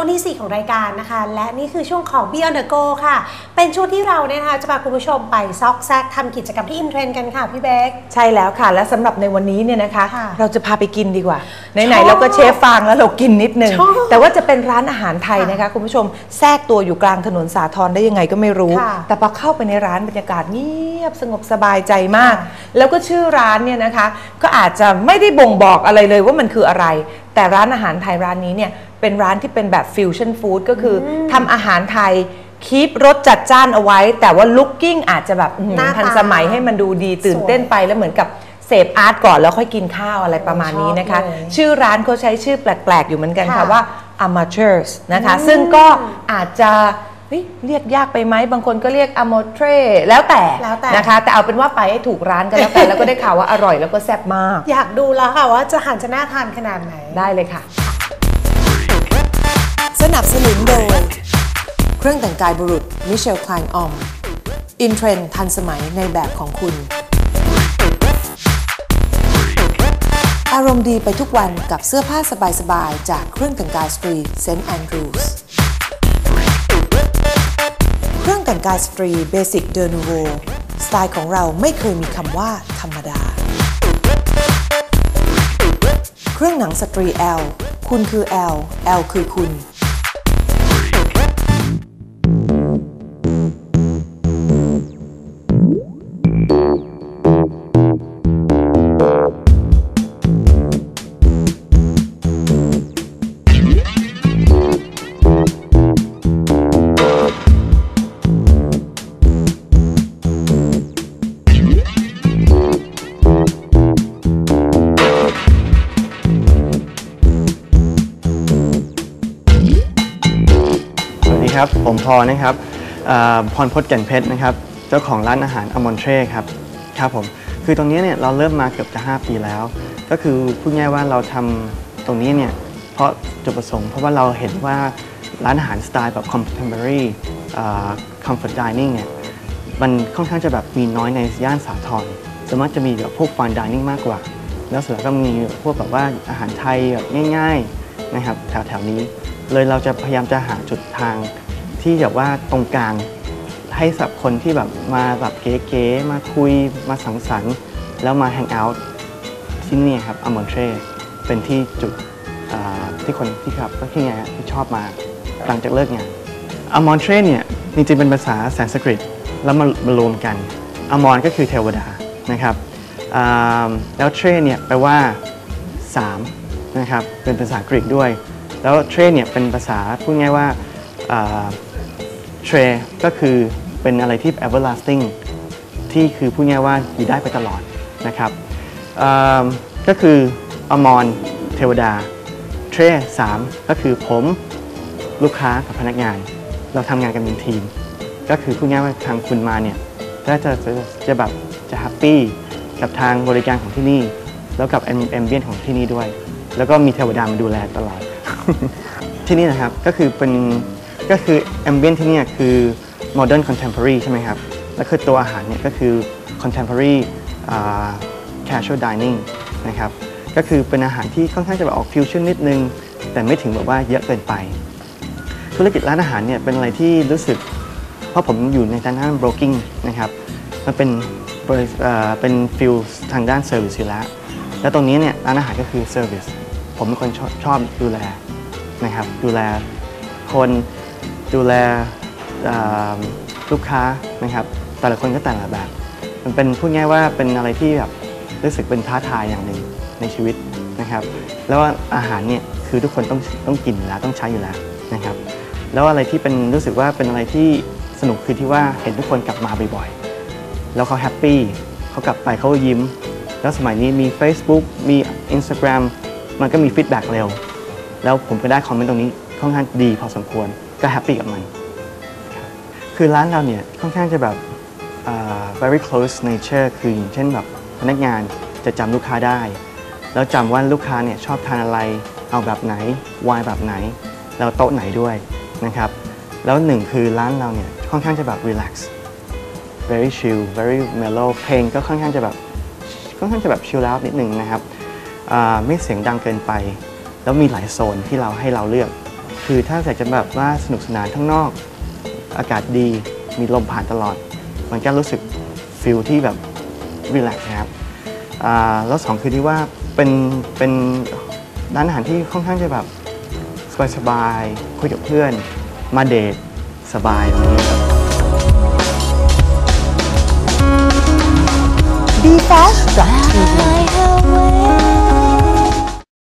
ช่วงที่ 4 ของรายการนะคะ และนี่คือช่วงของ Beyond the Go ค่ะ เป็นช่วงที่เราเนี่ยนะคะจะพาคุณผู้ชมไปซอกแซกทำกิจกรรมที่อินเทรนด์กันค่ะพี่เบค ใช่แล้วค่ะ และสำหรับในวันนี้เนี่ยนะคะ ค่ะเราจะพาไปกินดีกว่าชไหนอบๆเราก็เชฟฟางแล้วเรากินนิดนึง ชอบแต่ว่าจะเป็นร้านอาหารไทยค่ะนะคะ คุณผู้ชมแทรกตัวอยู่กลางถนนสาทรได้ยังไงก็ไม่รู้ ค่ะแต่พอเข้าไปในร้านบรรยากาศเงียบสงบสบายใจมากค่ะแล้วก็ชื่อร้านเนี่ยนะคะ ก็อาจจะไม่ได้บ่งบอกอะไรเลยว่ามันคืออะไร แต่ร้านอาหารไทยร้านนี้เนี่ย เป็นร้านที่เป็นแบบฟิวชั่นฟู้ดก็คืออทำอาหารไทยคีปรสจัดจ้านเอาไว้ แต่ว่าลุคกิ้งอาจจะแบบอื้อหือหน้าตาทันสมัยให้มันดูดีตื่นเต้นไปแล้วเหมือนกับเสพอาร์ตก่อนแล้วค่อยกินข้าวอะไรประมาณนี้นะคะ ชอบเลย ชื่อร้านเขาใช้ชื่อแปลก ๆ อยู่เหมือนกันค่ะค่ะว่า amateurs นะคะ ซึ่งก็อาจจะเฮ้ยเรียกยากไปไหมบางคนก็เรียก amateur แล้วแต่แล้วแต่ นะคะ แต่เอาเป็นว่าไปให้ถูกร้านกันแล้วกันแล้วก็ได้ข่าวว่าอร่อยแล้วก็แซ่บมาก อยากดูแล้วค่ะว่าจะหันจะน่าทานขนาดไหน ได้เลยค่ะ สนับสนุนโดย เครื่องแต่งกายบุรุษมิเชลคลายออม อินเทรนทันสมัยในแบบของคุณ อารมณ์ดีไปทุกวันกับเสื้อผ้าสบายๆ จากเครื่องแต่งกายสตรีเซนต์แอนดรูสเครื่องแต่งกายสตรีเบสิกเดอร์นูโวสไตล์ของเราไม่เคยมีคำว่าธรรมดา เครื่องหนังสตรี L คุณคือ L L คือคุณ ครับ ผมพอนะครับพรพจน์แก่นเพชรนะครับ เจ้าของร้านอาหารอมอนเทรครับ ครับผม คือตรงนี้เนี่ยเราเริ่มมาเกือบจะ 5 ปีแล้ว ก็คือพูดง่ายว่าเราทำตรงนี้เนี่ย เพราะจุดประสงค์เพราะว่าเราเห็นว่าร้านอาหารสไตล์แบบ contemporary เอ่อ comfort dining เนี่ย มันค่อนข้างจะแบบมีน้อยในย่านสาทรส่วนมากจะมีแบบพวก fine dining มากกว่า แล้วเสร็จแล้วก็มีพวกแบบว่าอาหารไทยแบบง่าย ๆนะครับแถวๆนี้ เลยเราจะพยายามจะหาจุดทาง ที่แบบว่าตรงกลางให้สำหรับคนที่แบบมาแบบเก๋ๆมาคุยมาสังสรรค์ แล้วมาแฮงเอาท์ที่นี่ครับอมอนเทรเป็นที่จุดอ่าที่คนที่ครับก็ที่ไงฮะที่ชอบมาหลังจากเลิกงานอมอนเทรเนี่ยจริงๆเป็นภาษาสันสกฤตแล้วมามารวมกันอมอนก็คือเทวดานะครับอ่าแล้วเทรเนี่ยแปลว่า3นะครับเป็นภาษากรีกด้วย แล้วเทรเนี่ยเป็นภาษาพูดง่ายว่า เทรก็คือเป็นอะไรที่ everlasting ที่คือพูดง่ายว่าอยู่ได้ไปตลอดนะครับก็คืออมรเทวดาเทรสามก็คือผมลูกค้ากับพนักงาน เราทำงานกันเป็นทีม ก็คือพูดง่ายว่าทางคุณมาเนี่ยก็จะจะจะแบบจะแฮปปี้กับทางบริการของที่นี่ แล้วกับแอมเบียนของที่นี่ด้วย แล้วก็มีเทวดามาดูแลตลอดที่นี่นะครับก็คือเป็น ก็คือแอมเบียนที่นี่คือ modern contemporary ใช่ไหมครับ แล้วคือตัวอาหารเนี่ยก็คือ contemporary อ่า casual dining นะครับก็คือเป็นอาหารที่ค่อนข้างจะแบบออกฟิวชั่นนิดนึง แต่ไม่ถึงแบบว่าเยอะเกินไป ธุรกิจร้านอาหารเนี่ยเป็นอะไรที่รู้สึก เพราะผมอยู่ในทางด้าน broking นะครับมันเป็นเป็นฟิลทางด้าน service อยู่แล้ว แล้วตรงนี้เนี่ยร้านอาหารก็คือ service ผมเป็นคนชอบชอบดูแลนะครับดูแลคน ดูแลลูกค้านะครับ แต่ละคนก็แต่ละแบบ มันเป็นพูดง่ายว่าเป็นอะไรที่แบบรู้สึกเป็นท้าทายอย่างหนึ่งในชีวิตนะครับ แล้วอาหารเนี่ยคือทุกคนต้องต้องกินแล้วต้องใช้อยู่แล้วนะครับ แล้วอะไรที่เป็นรู้สึกว่าเป็นอะไรที่สนุกคือที่ว่าเห็นทุกคนกลับมาบ่อยๆ แล้วเขาแฮปปี้เขากลับไปเขายิ้ม แล้วสมัยนี้มี Facebook มี Instagram มันก็มีฟีดแบ็กเร็ว แล้วผมก็ได้คอมเมนต์ตรงนี้ค่อนข้างดีพอสมควร ก็แฮปปี้กับมัน คือร้านเราเนี่ยค่อนข้างจะแบบ very close nature คืออย่างเช่นแบบพนักงานจะจำลูกค้าได้ แล้วจำว่าลูกค้าเนี่ยชอบทานอะไร เอาแบบไหนวายแบบไหน แล้วโต๊ะไหนด้วยนะครับ แล้วหนึ่งคือร้านเราเนี่ยค่อนข้างจะแบบ relax very chill very mellow เพลงก็ค่อนข้างจะแบบค่อนข้างจะแบบ chill out นิดนึงนะครับ ไม่เสียงดังเกินไป แล้วมีหลายโซนที่เราให้เราเลือก คือถ้าอยากจะแบบว่าสนุกสนานข้างนอก อากาศดีมีลมผ่านตลอด มันก็รู้สึกฟิลที่แบบรีแลกซ์นะครับอ่าแล้วสองคือที่ว่าเป็นเป็นร้านอาหารที่ค่อนข้างจะแบบสบายๆคุยกับเพื่อน มาเดทสบายตรงนี้ครับ bfast.tv